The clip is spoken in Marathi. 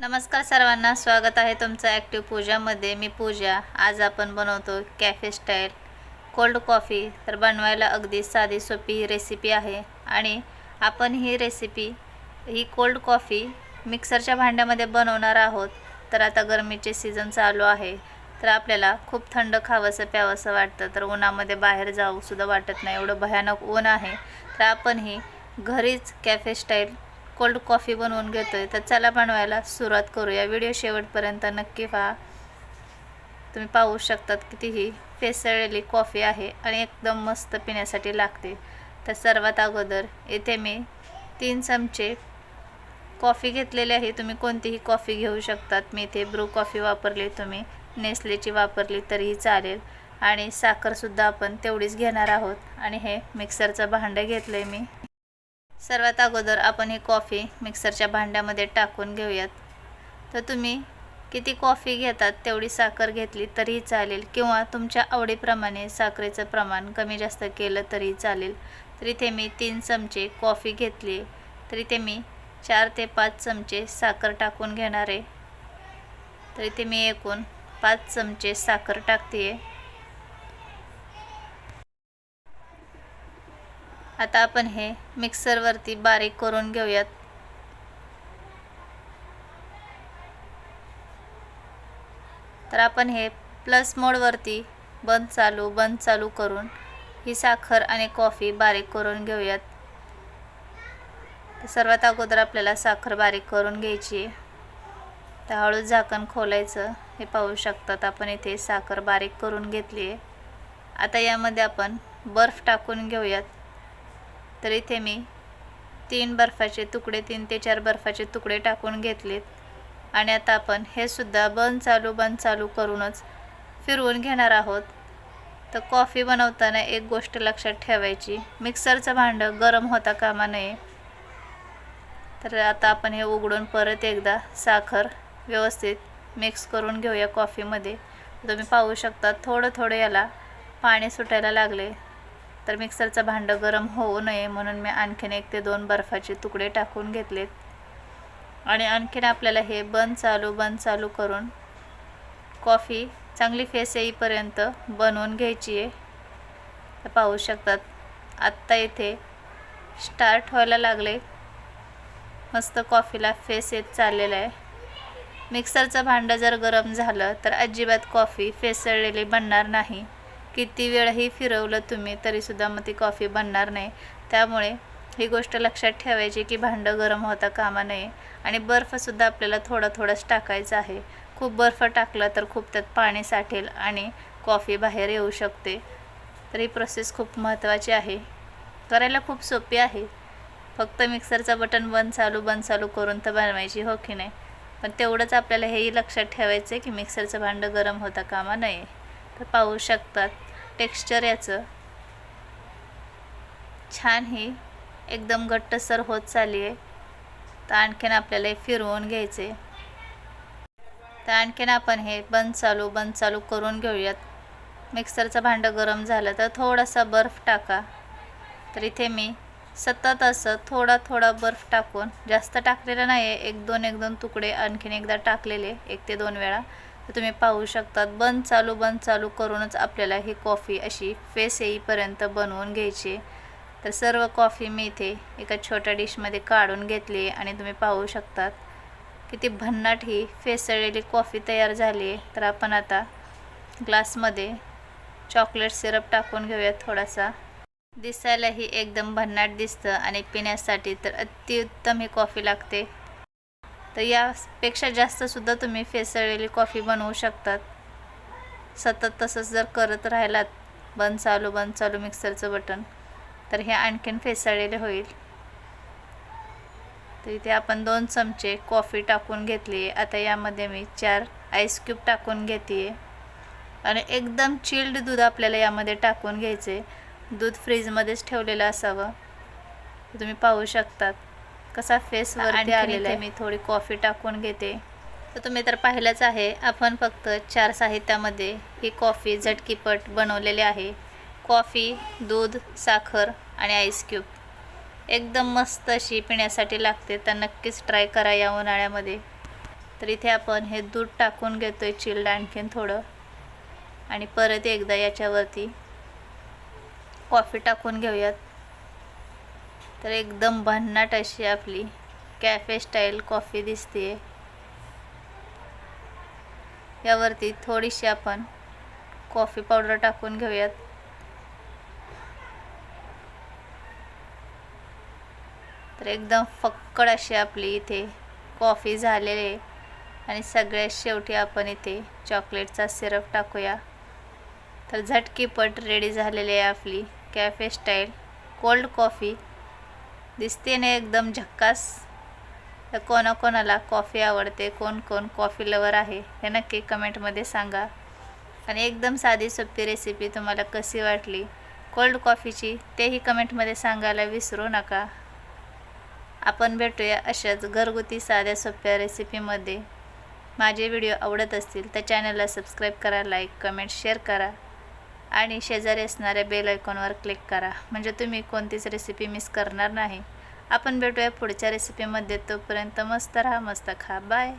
नमस्कार सर्वांना स्वागत आहे तुमचं ॲक्टिव्ह पूजामध्ये मी पूजा. आज आपण बनवतो कॅफे स्टाईल कोल्ड कॉफी तर बनवायला अगदी साधी सोपी ही रेसिपी आहे. आणि आपण ही रेसिपी ही कोल्ड कॉफी मिक्सरच्या भांड्यामध्ये बनवणार आहोत. तर आता गरमीचे सीझन चालू आहे. तर आपल्याला खूप थंड खावंसं प्यावंसं वाटतं. तर उन्हामध्ये बाहेर जाऊसुद्धा वाटत नाही. एवढं भयानक ऊन आहे. तर आपण ही घरीच कॅफे स्टाईल कोल्ड कॉफी बनवून घेतो आहे तर चला बनवायला सुरुवात करूया. व्हिडिओ शेवटपर्यंत नक्की पहा. तुम्ही पाहू शकतात किती ही फेसळलेली कॉफी आहे आणि एकदम मस्त पिण्यासाठी लागते. तर सर्वात अगोदर येथे मी तीन चमचे कॉफी घेतलेली आहे. तुम्ही कोणतीही कॉफी घेऊ शकतात. मी इथे ब्रू कॉफी वापरली तुम्ही नेसलेची वापरली तरीही चालेल. आणि साखरसुद्धा आपण तेवढीच घेणार आहोत. आणि हे मिक्सरचं भांडं घेतलं आहे मी. सर्वात अगोदर आपण ही कॉफी मिक्सरच्या भांड्यामध्ये टाकून घेऊयात. तर तुम्ही किती कॉफी घेतात तेवढी साखर घेतली तरीही चालेल किंवा तुमच्या आवडीप्रमाणे साखरेचं प्रमाण कमी जास्त केलं तरीही चालेल. तर इथे मी तीन चमचे कॉफी घेतली तर इथे मी चार ते पाच चमचे साखर टाकून घेणार आहे. तर इथे मी एकूण पाच चमचे साखर टाकते आहे आता आपण हे मिक्सरवरती बारीक करून घेऊयात. तर आपण हे प्लस मोडवरती बंद चालू बंद चालू करून ही साखर आणि कॉफी बारीक करून घेऊयात. तर सर्वात अगोदर आपल्याला साखर बारीक करून घ्यायची आहे. तर हळूच झाकण खोलायचं. हे पाहू शकतात आपण इथे साखर बारीक करून घेतली आहे. आता यामध्ये आपण बर्फ टाकून घेऊयात. तर इथे मी तीन बर्फाचे तुकडे तीन ते चार बर्फाचे तुकडे टाकून घेतलेत. आणि आता आपण हे सुद्धा बंद चालू बंद चालू करूनच फिरवून घेणार आहोत. तर कॉफी बनवताना एक गोष्ट लक्षात ठेवायची. मिक्सरचं भांडं गरम होता कामा नये. तर आता आपण हे उघडून परत एकदा साखर व्यवस्थित मिक्स करून घेऊया कॉफीमध्ये. तुम्ही पाहू शकता थोडं थोडं याला पाणी सुटायला लागले. तर मिक्सरचं भांडं गरम होऊ नये म्हणून मी आणखीन एक ते दोन बर्फाचे तुकडे टाकून घेतलेत. आणि आणखीन आपल्याला हे बंद चालू बंद चालू करून कॉफी चांगली फेस येईपर्यंत बनवून घ्यायची आहे. तर पाहू शकतात आत्ता इथे स्टार्ट व्हायला लागले. मस्त कॉफीला फेस येत चाललेला आहे. मिक्सरचं भांडं जर गरम झालं तर अजिबात कॉफी फेसळलेली बनणार नाही. किती वेळही फिरवलं तुम्ही तरीसुद्धा मग ती कॉफी बनणार नाही. त्यामुळे ही गोष्ट लक्षात ठेवायची की भांडं गरम होता कामा नये. आणि बर्फसुद्धा आपल्याला थोडा थोडाच टाकायचा आहे. खूप बर्फ टाकला तर खूप त्यात पाणी साठेल आणि कॉफी बाहेर येऊ शकते. तर ही प्रोसेस खूप महत्त्वाची आहे. करायला खूप सोपी आहे. फक्त मिक्सरचं बटन बंद चालू बंद चालू करून तर बनवायची हो की नाही? पण तेवढंच आपल्याला हेही लक्षात ठेवायचं आहे की मिक्सरचं भांडं गरम होता कामा नये. तर पाहू शकतात. टेक्स्चर याचं. छान ही. एकदम घट्टसर होत चालली आहे. तर आणखीन आपल्याला हे फिरवून घ्यायचे. तर आणखीन आपण हे बंद चालू बंद चालू करून घेऊयात. मिक्सरचं भांडं गरम झालं तर थोडासा बर्फ टाका. तर इथे मी सतत असं थोडा थोडा बर्फ टाकून जास्त टाकलेला नाही आहे एक दोन एक दोन तुकडे आणखीन एकदा टाकलेले एक ते दोन वेळा. तुम्ही पाहू शकतात बंद चालू बंद चालू करूनच आपल्याला ही कॉफी अशी फेस येईपर्यंत बनवून घ्यायची. तर सर्व कॉफी मी इथे एका छोट्या डिशमध्ये काढून घेतली आणि तुम्ही पाहू शकतात किती भन्नाट ही फेसळलेली कॉफी तयार झाली आहे. तर आपण आता ग्लासमध्ये चॉकलेट सिरप टाकून घेऊयात थोडासा. दिसायलाही एकदम भन्नाट दिसतं आणि पिण्यासाठी तर अतिउत्तम ही कॉफी लागते. तर यापेक्षा जास्तसुद्धा तुम्ही फेसळलेली कॉफी बनवू शकतात. सतत तसंच जर करत राहिलात बंद चालू बंद चालू मिक्सरचं बटन तर हे आणखीन फेसळलेले होईल. तर इथे आपण दोन चमचे कॉफी टाकून घेतली. आता यामध्ये मी चार आईस क्यूब टाकून घेते. आणि एकदम चिल्ड दूध आपल्याला यामध्ये टाकून घ्यायचे दूध फ्रीजमध्येच ठेवलेलं असावं. तुम्ही पाहू शकतात. कसा फेस वरती आलेला आहे. मी थोडी कॉफी टाकून घेते. तर तुम्ही तर पाहिलंच आहे आपण फक्त चार साहित्यामध्ये ही कॉफी झटकीपट बनवलेली आहे. कॉफी दूध साखर आणि आईस क्यूब एकदम मस्त अशी पिण्यासाठी लागते तर नक्कीच ट्राय करा या उन्हाळ्यामध्ये. तर इथे आपण हे दूध टाकून घेतोय चिल्ड आणखीन थोडं. आणि परत एकदा याच्यावरती कॉफी टाकून घेऊयात. तर एकदम भन्नाट अशी आपली कॅफे स्टाईल कॉफी दिसते यावरती थोडीशी आपण कॉफी पावडर टाकून घेऊयात. तर एकदम फक्कड अशी आपली इथे कॉफी झालेली आहे. आणि सगळ्यात शेवटी आपण इथे चॉकलेटचा सिरप टाकूया. तर झटकीपट रेडी झालेली आहे आपली कॅफे स्टाईल कोल्ड कॉफी दिसते ना एकदम झक्कास. तर कोणाकोणाला कॉफी आवडते कोण कोण कॉफी लवर आहे हे नक्की कमेंटमध्ये सांगा. आणि एकदम साधी सोपी रेसिपी तुम्हाला कशी वाटली? कोल्ड कॉफीची तेही कमेंटमध्ये सांगायला विसरू नका. आपण भेटूया अशाच घरगुती साध्या सोप्या रेसिपीमध्ये माझे व्हिडिओ आवडत असतील तर चॅनलला सबस्क्राईब करा लाईक कमेंट शेअर करा. आणि शेजारी असणाऱ्या बेल आयकॉनवर क्लिक करा. म्हणजे तुम्ही कोणतीच रेसिपी मिस करणार नाही. आपण भेटूया पुढच्या रेसिपीमध्ये तोपर्यंत मस्त राहा मस्त खा. बाय